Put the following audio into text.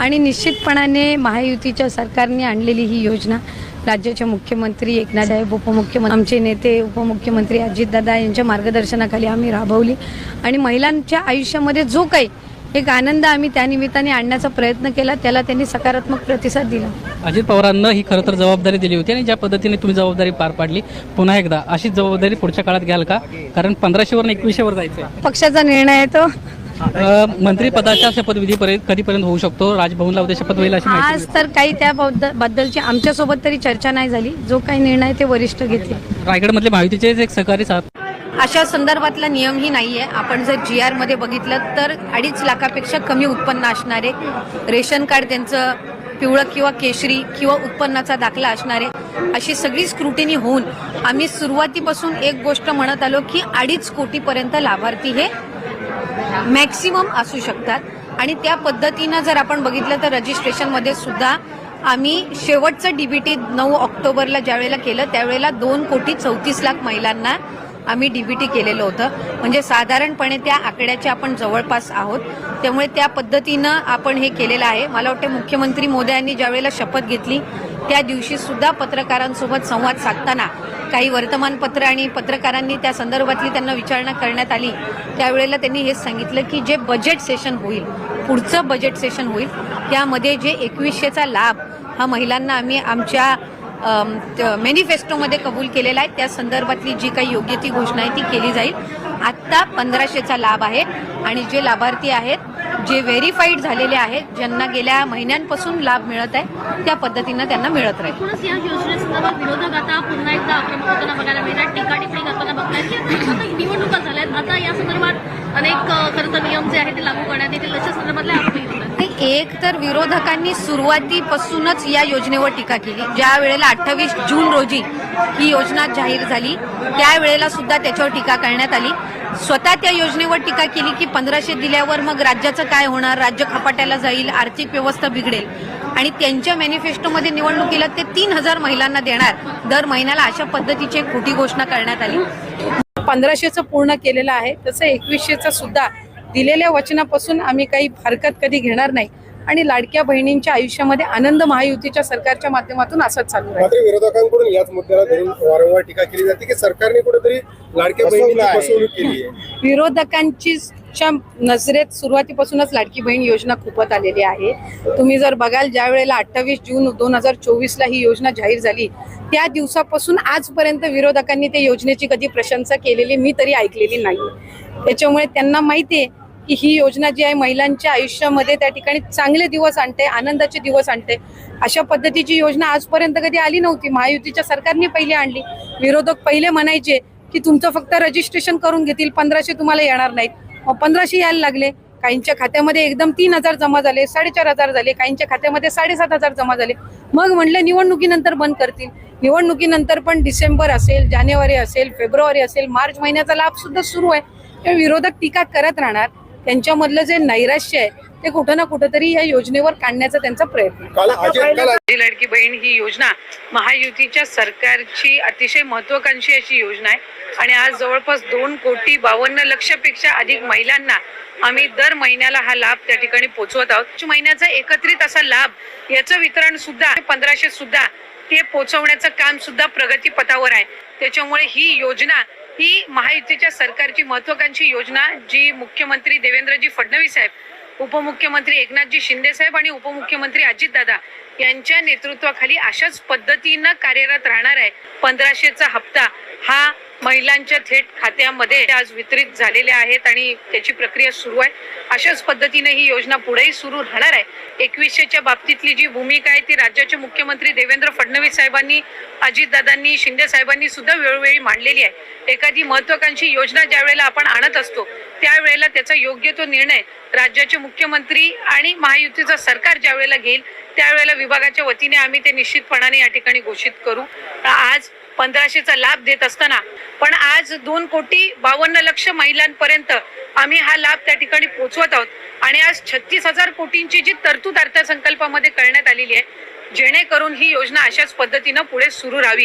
आणि निश्चितपणाने महायुतीच्या सरकारने आणलेली ही योजना राज्याचे मुख्यमंत्री एकनाथ साहेब उपमुख्यमंत्री आमचे नेते उपमुख्यमंत्री अजितदादा यांच्या मार्गदर्शनाखाली आम्ही राबवली. आणि महिलांच्या आयुष्यामध्ये जो काही एक आनंद आम्ही त्या निमित्ताने आणण्याचा प्रयत्न केला त्याला त्यांनी सकारात्मक प्रतिसाद दिला. अजित पवारांना ही खरं तर जबाबदारी दिली होती आणि ज्या पद्धतीने तुम्ही जबाबदारी पार पाडली पुन्हा एकदा अशीच जबाबदारी पुढच्या काळात घ्याल का? कारण पंधराशेवरून एकवीसशेवर जायचं पक्षाचा निर्णय आहे तो. मंत्रिपदाच्या शपथविधीपर्यंत कधीपर्यंत होऊ शकतो? राजभवनला उद्या शपथ होईल अशी आज तर काही त्या बद्द- बद्दलची आमच्यासोबत तरी चर्चा नाही झाली. जो काही निर्णय ते वरिष्ठ घेतले. रायगडमधले महायुतीचेच एक सहकारी साहेब अशा संदर्भातला नियमही नाही आहे आपण जर जी आरमध्ये बघितलं तर अडीच लाखापेक्षा कमी उत्पन्न असणारे रेशन कार्ड त्यांचं पिवळं किंवा केशरी किंवा उत्पन्नाचा दाखला असणारे अशी सगळी स्क्रुटिनी होऊन आम्ही सुरुवातीपासून एक गोष्ट म्हणत आलो की अडीच कोटीपर्यंत लाभार्थी हे मॅक्सिमम असू शकतात. आणि त्या पद्धतीनं जर आपण बघितलं तर रजिस्ट्रेशनमध्ये सुद्धा आम्ही शेवटचं डीबीटी नऊ ऑक्टोबरला ज्यावेळेला केलं त्यावेळेला दोन कोटी चौतीस लाख महिलांना आम्ही डीबीटी केलेलं होतं. म्हणजे साधारणपणे त्या आकड्याच्या आपण जवळपास आहोत. त्यामुळे त्या पद्धतीनं आपण हे केलेलं आहे. मला वाटतं मुख्यमंत्री मोदयांनी ज्यावेळेला शपथ घेतली त्या दिवशी सुद्धा पत्रकारांसोबत संवाद साधताना काही वर्तमानपत्र आणि पत्रकारांनी त्या संदर्भातली त्यांना विचारणा करण्यात आली. त्यावेळेला त्यांनी हेच सांगितलं की जे बजेट सेशन होईल पुढचं बजेट सेशन होईल त्यामध्ये जे एकवीसशेचा लाभ हा महिलांना आम्ही आमच्या मॅनिफेस्टोमध्ये कबूल केलेला आहे. त्या संदर्भातली जी काही योग्य ती घोषणा आहे ती केली जाईल. आत्ता पंधराशेचा लाभ आहे आणि जे लाभार्थी आहेत जे व्हेरीफाईड झालेले आहेत ज्यांना गेल्या महिन्यांपासून लाभ मिळत आहे त्या पद्धतीनं त्यांना मिळत राहील. एकूणच या योजनेसंदर्भात विरोधक आता पुन्हा एकदा आक्रमक होताना बघायला मिळतात टीका टिप्पणी करताना बघतायत की आता निवडणुका झाल्यात. आता या संदर्भात अनेक अ, खरं तर नियम जे आहेत ते लागू करण्यात येतील. अशा संदर्भातले आरोपही होत आहेत ते एक तर विरोधकांनी सुरुवातीपासूनच या योजनेवर टीका केली. ज्या वेळेला अठ्ठावीस जून रोजी ही योजना जाहीर झाली त्यावेळेला सुद्धा त्याच्यावर टीका करण्यात आली. स्वतः त्या योजनेवर टीका केली की पंधराशे दिल्यावर मग राज्याचं काय होणार? राज्य खपाट्याला जाईल आर्थिक व्यवस्था बिघडेल. आणि त्यांच्या मॅनिफेस्टोमध्ये निवडणुकीला ते तीन हजार महिलांना देणार. दर महिन्याला अशा पद्धतीची एक खोटी घोषणा करण्यात आली. पंधराशेचं पूर्ण केलेलं आहे. तसं एकवीसशेचं सुद्धा दिलेल्या वचनापासून आम्ही काही हरकत कधी घेणार नाही. आणि लाडक्या बहिणींच्या आयुष्यामध्ये आनंद महायुतीच्या सरकारच्या माध्यमातून असंच चालू आहे मात्र विरोधकांकडून याच मुद्द्याला धरून वारंवार टीका केली जाते की सरकारने कुठेतरी लाडक्या बहिणीची फसवणूक केली आहे. विरोधकांची च्या नजरेत सुरुवातीपासूनच लाडकी बहीण योजना खूपत आलेली आहे. तुम्ही जर बघाल ज्या वेळेला अठ्ठावीस जून दोन हजार चोवीसला ही योजना जाहीर झाली त्या दिवसापासून आजपर्यंत विरोधकांनी त्या योजनेची कधी प्रशंसा केलेली मी तरी ऐकलेली नाही. त्याच्यामुळे त्यांना माहिती आहे की ही योजना जी आहे महिलांच्या आयुष्यामध्ये त्या ठिकाणी चांगले दिवस आणते आनंदाचे दिवस आणते. अशा पद्धतीची योजना आजपर्यंत कधी आली नव्हती. महायुतीच्या सरकारने पहिले आणली. विरोधक पहिले म्हणायचे की तुमचं फक्त रजिस्ट्रेशन करून घेतील पंधराशे तुम्हाला येणार नाहीत. मग पंधराशे यायला लागले. काहींच्या खात्यामध्ये एकदम तीन हजार जमा झाले साडेचार हजार झाले. काहींच्या खात्यामध्ये साडेसात हजार जमा झाले. मग म्हणलं निवडणुकीनंतर बंद करतील. निवडणुकीनंतर पण डिसेंबर असेल जानेवारी असेल फेब्रुवारी असेल मार्च महिन्याचा लाभ सुद्धा सुरू आहे. विरोधक टीका करत राहणार. त्यांच्यामधलं जे नैराश्य आहे ते कुठं ना कुठंतरी या योजनेवर काढण्याचा त्यांचा प्रयत्न लाडकी बहीण ही योजना महायुतीच्या सरकारची अतिशय महत्वाकांक्षी अशी योजना आहे. आणि आज जवळपास दोन कोटी बावन्न लक्षपेक्षा अधिक महिलांना आम्ही दर महिन्याला हा लाभ त्या ठिकाणी पोहोचवत आहोत. महिन्याचा एकत्रित असा लाभ याचं वितरण सुद्धा पंधराशे सुद्धा ते पोहोचवण्याचं काम सुद्धा प्रगती पथावर आहे. त्याच्यामुळे ही योजना ही महायुतीच्या सरकारची महत्वाकांक्षी योजना जी मुख्यमंत्री देवेंद्रजी फडणवीस साहेब उपमुख्यमंत्री एकनाथजी शिंदे साहेब आणि उपमुख्यमंत्री अजितदादा यांच्या नेतृत्वाखाली अशाच पद्धतीनं कार्यरत राहणार आहे. पंधराशेचा हप्ता हा महिलांच्या थेट खात्यामध्ये आज वितरित झालेले आहेत आणि त्याची प्रक्रिया सुरू आहे. अशाच पद्धतीने ही योजना पुढेही सुरू राहणार आहे. एकवीसशेच्या बाबतीतली जी भूमिका आहे ती राज्याचे मुख्यमंत्री देवेंद्र फडणवीस साहेबांनी अजितदादांनी शिंदे साहेबांनी सुद्धा वेळोवेळी मांडलेली आहे. एखादी महत्वाकांक्षी योजना ज्या वेळेला आपण आणत असतो त्यावेळेला त्याचा योग्य तो निर्णय राज्याचे मुख्यमंत्री आणि महायुतीचं सरकार ज्या वेळेला घेईल त्यावेळेला विभागाच्या वतीने आम्ही ते निश्चितपणाने या ठिकाणी घोषित करू. आज पंधराशेचा लाभ देत असताना. पण आज दोन कोटी बावन्न लक्ष महिलांपर्यंत आम्ही हा लाभ त्या ठिकाणी पोहोचवत आहोत. आणि आज छत्तीस हजार कोटींची जी तरतूद अर्थसंकल्पामध्ये करण्यात आलेली आहे जेणेकरून ही योजना अशाच पद्धतीनं पुढे सुरू राहावी.